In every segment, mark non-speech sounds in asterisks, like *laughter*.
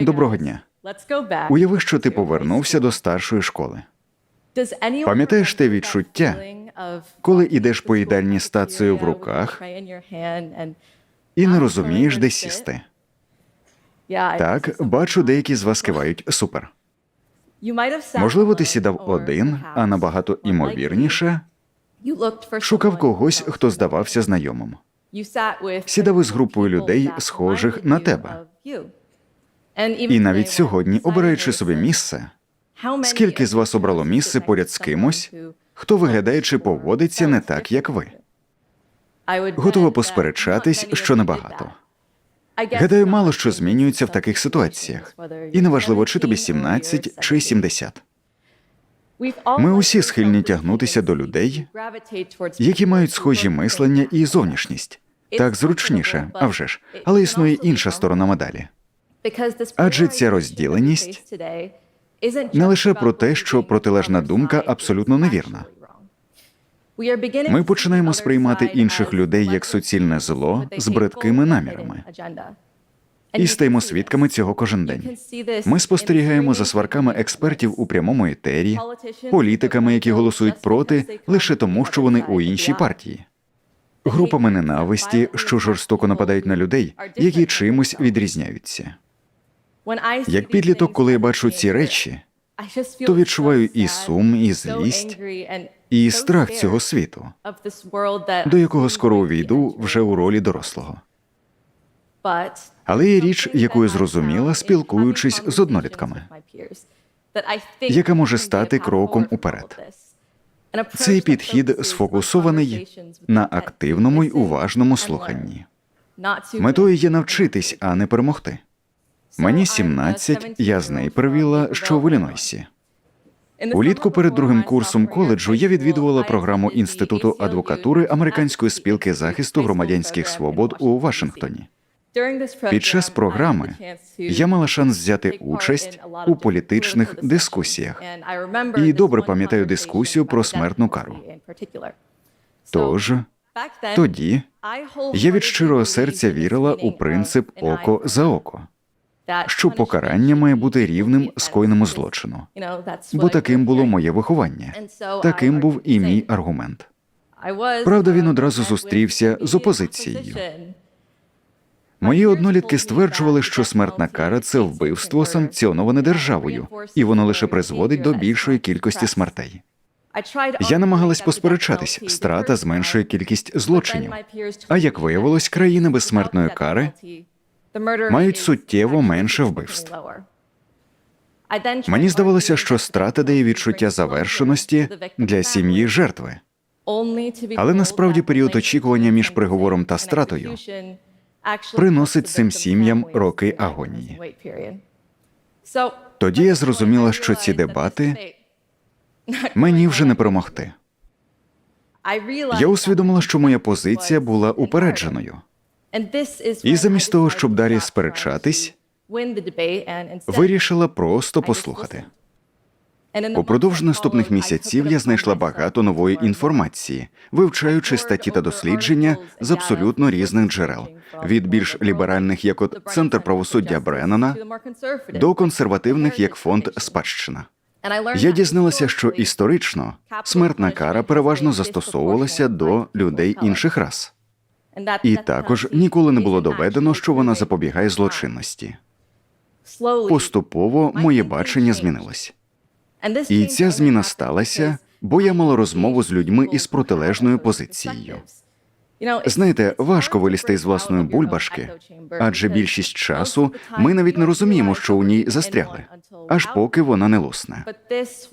Доброго дня. Уяви, що ти повернувся до старшої школи. Пам'ятаєш те відчуття, коли ідеш по їдальні з тацею в руках і не розумієш, де сісти. Так, бачу, деякі з вас кивають супер. Можливо, ти сідав один, а набагато імовірніше шукав когось, хто здавався знайомим. сідав із групою людей, схожих на тебе. І навіть сьогодні, обираючи собі місце, скільки з вас обрало місце поряд з кимось, хто виглядає чи поводиться не так, як ви? Готова посперечатись, що небагато. Гадаю, мало що змінюється в таких ситуаціях, і неважливо, чи тобі 17 чи 70. Ми усі схильні тягнутися до людей, які мають схожі мислення і зовнішність. Так зручніше, а вже ж, але існує інша сторона медалі. Адже ця розділеність Не лише про те, що протилежна думка абсолютно невірна. Ми починаємо сприймати інших людей як суцільне зло з бридкими намірами. І стаємо свідками цього кожен день. Ми спостерігаємо за сварками експертів у прямому етері, політиками, які голосують проти лише тому, що вони у іншій партії, групами ненависті, що жорстоко нападають на людей, які чимось відрізняються. Як підліток, коли я бачу ці речі, то відчуваю і сум, і злість, і страх цього світу, до якого скоро увійду вже у ролі дорослого. Але є річ, яку я зрозуміла, спілкуючись з однолітками, яка може стати кроком уперед. Цей підхід сфокусований на активному й уважному слуханні. Метою є навчитись, а не перемогти. Мені 17, я з нею провіла, що в Іллінойсі. Улітку перед другим курсом коледжу я відвідувала програму інституту адвокатури американської спілки захисту громадянських свобод у Вашингтоні. Під час програми Я мала шанс взяти участь у політичних дискусіях і добре пам'ятаю дискусію про смертну кару. Тож тоді я від щирого серця вірила у принцип око за око, що покарання має бути рівним скоєному злочину. Бо таким було моє виховання, таким був і мій аргумент. Правда, він одразу зустрівся з опозицією. Мої однолітки стверджували, що смертна кара це вбивство санкціоноване державою, і воно лише призводить до більшої кількості смертей. Я намагалась посперечатись, страта зменшує кількість злочинів. А як виявилось, країни без смертної кари мають суттєво менше вбивств. Мені здавалося, що страта дає відчуття завершеності для сім'ї жертви. але насправді період очікування між приговором та стратою приносить цим сім'ям роки агонії. Тоді я зрозуміла, що ці дебати *laughs* мені вже не промогти. Я усвідомила, що моя позиція була упередженою. І замість того, щоб далі сперечатись, вирішила просто послухати. Упродовж наступних місяців я знайшла багато нової інформації, вивчаючи статті та дослідження з абсолютно різних джерел, від більш ліберальних, як от Центр правосуддя Бреннана, до консервативних, як фонд спадщина. Я дізналася, що історично смертна кара переважно застосовувалася до людей інших рас, і також ніколи не було доведено, що вона запобігає злочинності. Поступово моє бачення змінилось. І ця зміна сталася, бо я мала розмову з людьми із протилежною позицією. Знаєте, важко вилізти з власної бульбашки, адже більшість часу ми навіть не розуміємо, що у ній застрягли, аж поки вона не лусне.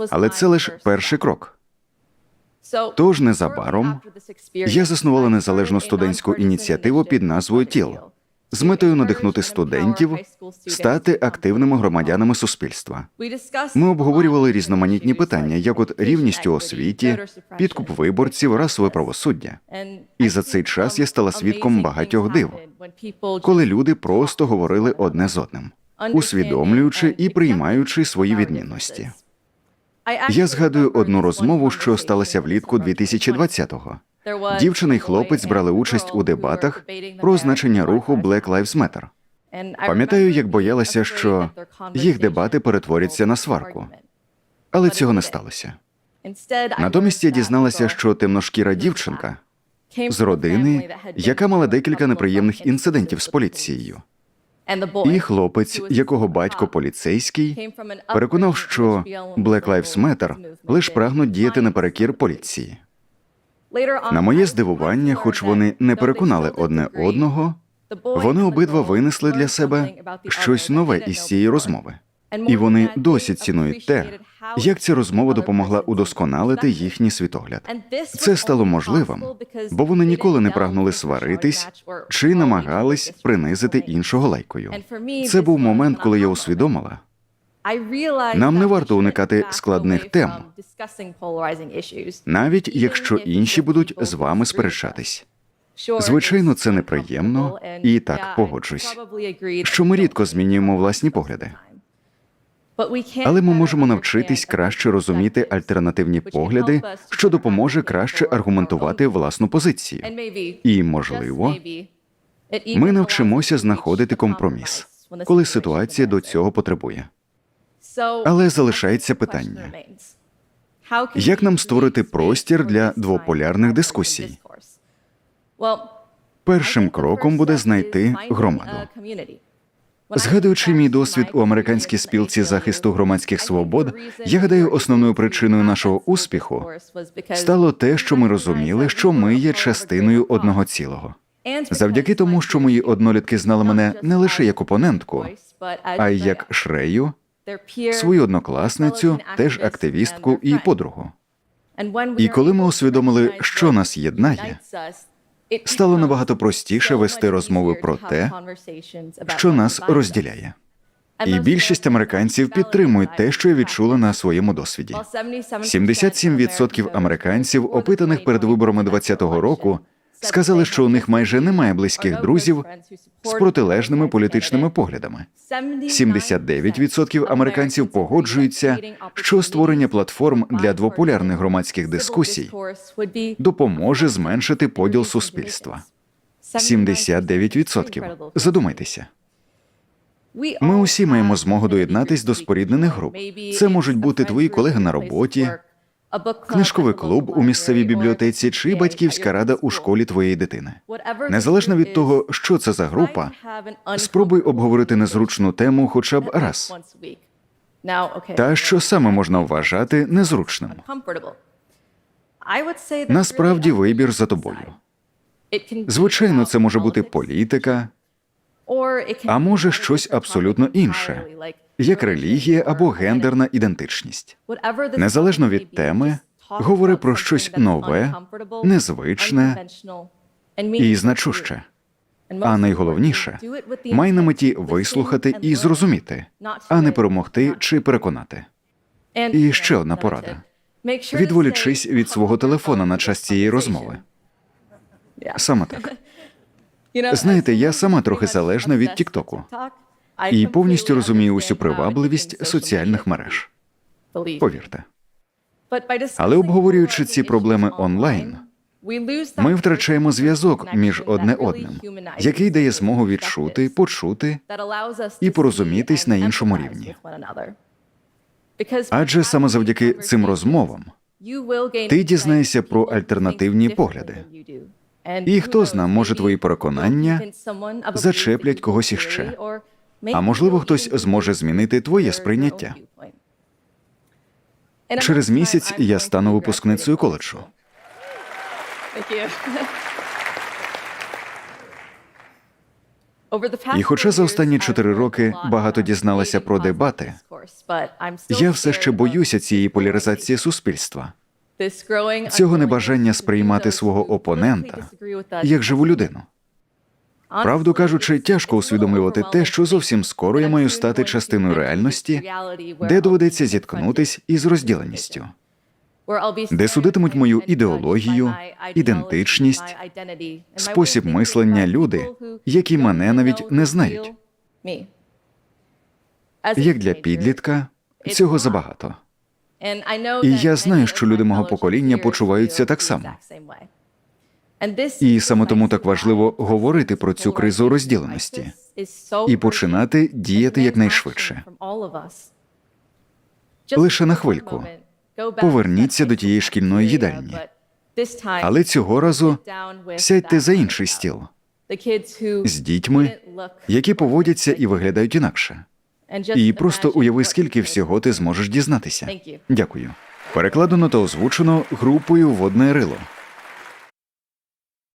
Але це лише перший крок. Тож незабаром я заснувала незалежну студентську ініціативу під назвою ТІЛ з метою надихнути студентів стати активними громадянами суспільства. Ми обговорювали різноманітні питання, як от рівність у освіті, підкуп виборців, расове правосуддя. І за цей час я стала свідком багатьох див, коли люди просто говорили одне з одним, усвідомлюючи і приймаючи свої відмінності. Я згадую одну розмову, що сталася влітку 2020-го. Дівчина і хлопець брали участь у дебатах про значення руху Black Lives Matter. Пам'ятаю, як боялася, що їх дебати перетворяться на сварку, але цього не сталося. Натомість я дізналася, що темношкіра дівчинка з родини, яка мала декілька неприємних інцидентів з поліцією, і хлопець, якого батько поліцейський, переконав, що Black Lives Matter лише прагнуть діяти наперекір поліції. На моє здивування, хоч вони не переконали одне одного, вони обидва винесли для себе щось нове із цієї розмови. І вони досі цінують те, як ця розмова допомогла удосконалити їхній світогляд. Це стало можливим, бо вони ніколи не прагнули сваритись чи намагались принизити іншого лайкою. Це був момент, коли я усвідомила, Нам не варто уникати складних тем, навіть якщо інші будуть з вами сперечатись. Звичайно, це неприємно, і так погоджусь, що ми рідко змінюємо власні погляди. Але ми можемо навчитись краще розуміти альтернативні погляди, що допоможе краще аргументувати власну позицію. І, можливо, ми навчимося знаходити компроміс, коли ситуація до цього потребує. Але залишається питання: як нам створити простір для двополярних дискусій? Першим кроком буде знайти громаду. Згадуючи мій досвід у американській спілці захисту громадських свобод, я гадаю, основною причиною нашого успіху стало те, що ми розуміли, що ми є частиною одного цілого. Завдяки тому, що мої однолітки знали мене не лише як опонентку, а й як шрею, свою однокласницю, теж активістку і подругу. І коли ми усвідомили, що нас єднає, стало набагато простіше вести розмови про те, що нас розділяє. І більшість американців підтримують те, що я відчула на своєму досвіді. 77% американців, опитаних перед виборами 2020 року, сказали, що у них майже немає близьких друзів з протилежними політичними поглядами. 79% американців погоджуються, що створення платформ для двополярних громадських дискусій допоможе зменшити поділ суспільства. 79%. Задумайтеся. Ми усі маємо змогу доєднатись до споріднених груп. Це можуть бути твої колеги на роботі, книжковий клуб у місцевій бібліотеці чи батьківська рада у школі твоєї дитини. Незалежно від того, що це за група, спробуй обговорити незручну тему хоча б раз. Та що саме можна вважати незручним? Насправді вибір за тобою. Звичайно, це може бути політика, а може щось абсолютно інше, як релігія або гендерна ідентичність. Незалежно від теми, говори про щось нове, незвичне і значуще. А найголовніше май на меті вислухати і зрозуміти, а не перемогти чи переконати. І ще одна порада: відволічись від свого телефона на час цієї розмови. Саме так. Знаєте, я сама трохи залежна від Тіктоку і повністю розумію усю привабливість соціальних мереж. Повірте. Але обговорюючи ці проблеми онлайн, ми втрачаємо зв'язок між одне одним, який дає змогу відчути, почути і порозумітись на іншому рівні. Адже саме завдяки цим розмовам ти дізнаєшся про альтернативні погляди. І хто зна, може твої переконання зачеплять когось іще, а можливо, хтось зможе змінити твоє сприйняття. Через місяць я стану випускницею коледжу. І хоча за останні чотири роки багато дізналася про дебати, Я все ще боюся цієї поляризації суспільства, цього небажання сприймати свого опонента як живу людину. Правду кажучи, тяжко усвідомлювати те, що зовсім скоро я маю стати частиною реальності, де доведеться зіткнутись із розділеністю, де судитимуть мою ідеологію, ідентичність, спосіб мислення люди, які мене навіть не знають. Як для підлітка, цього забагато. І я знаю, що люди мого покоління почуваються так само. І саме тому так важливо говорити про цю кризу розділеності і починати діяти якнайшвидше. Лише на хвильку. Поверніться до тієї шкільної їдальні. Але цього разу сядьте за інший стіл з дітьми, які поводяться і виглядають інакше. І просто уяви, скільки всього ти зможеш дізнатися. Дякую. Перекладено та озвучено групою Водне рило.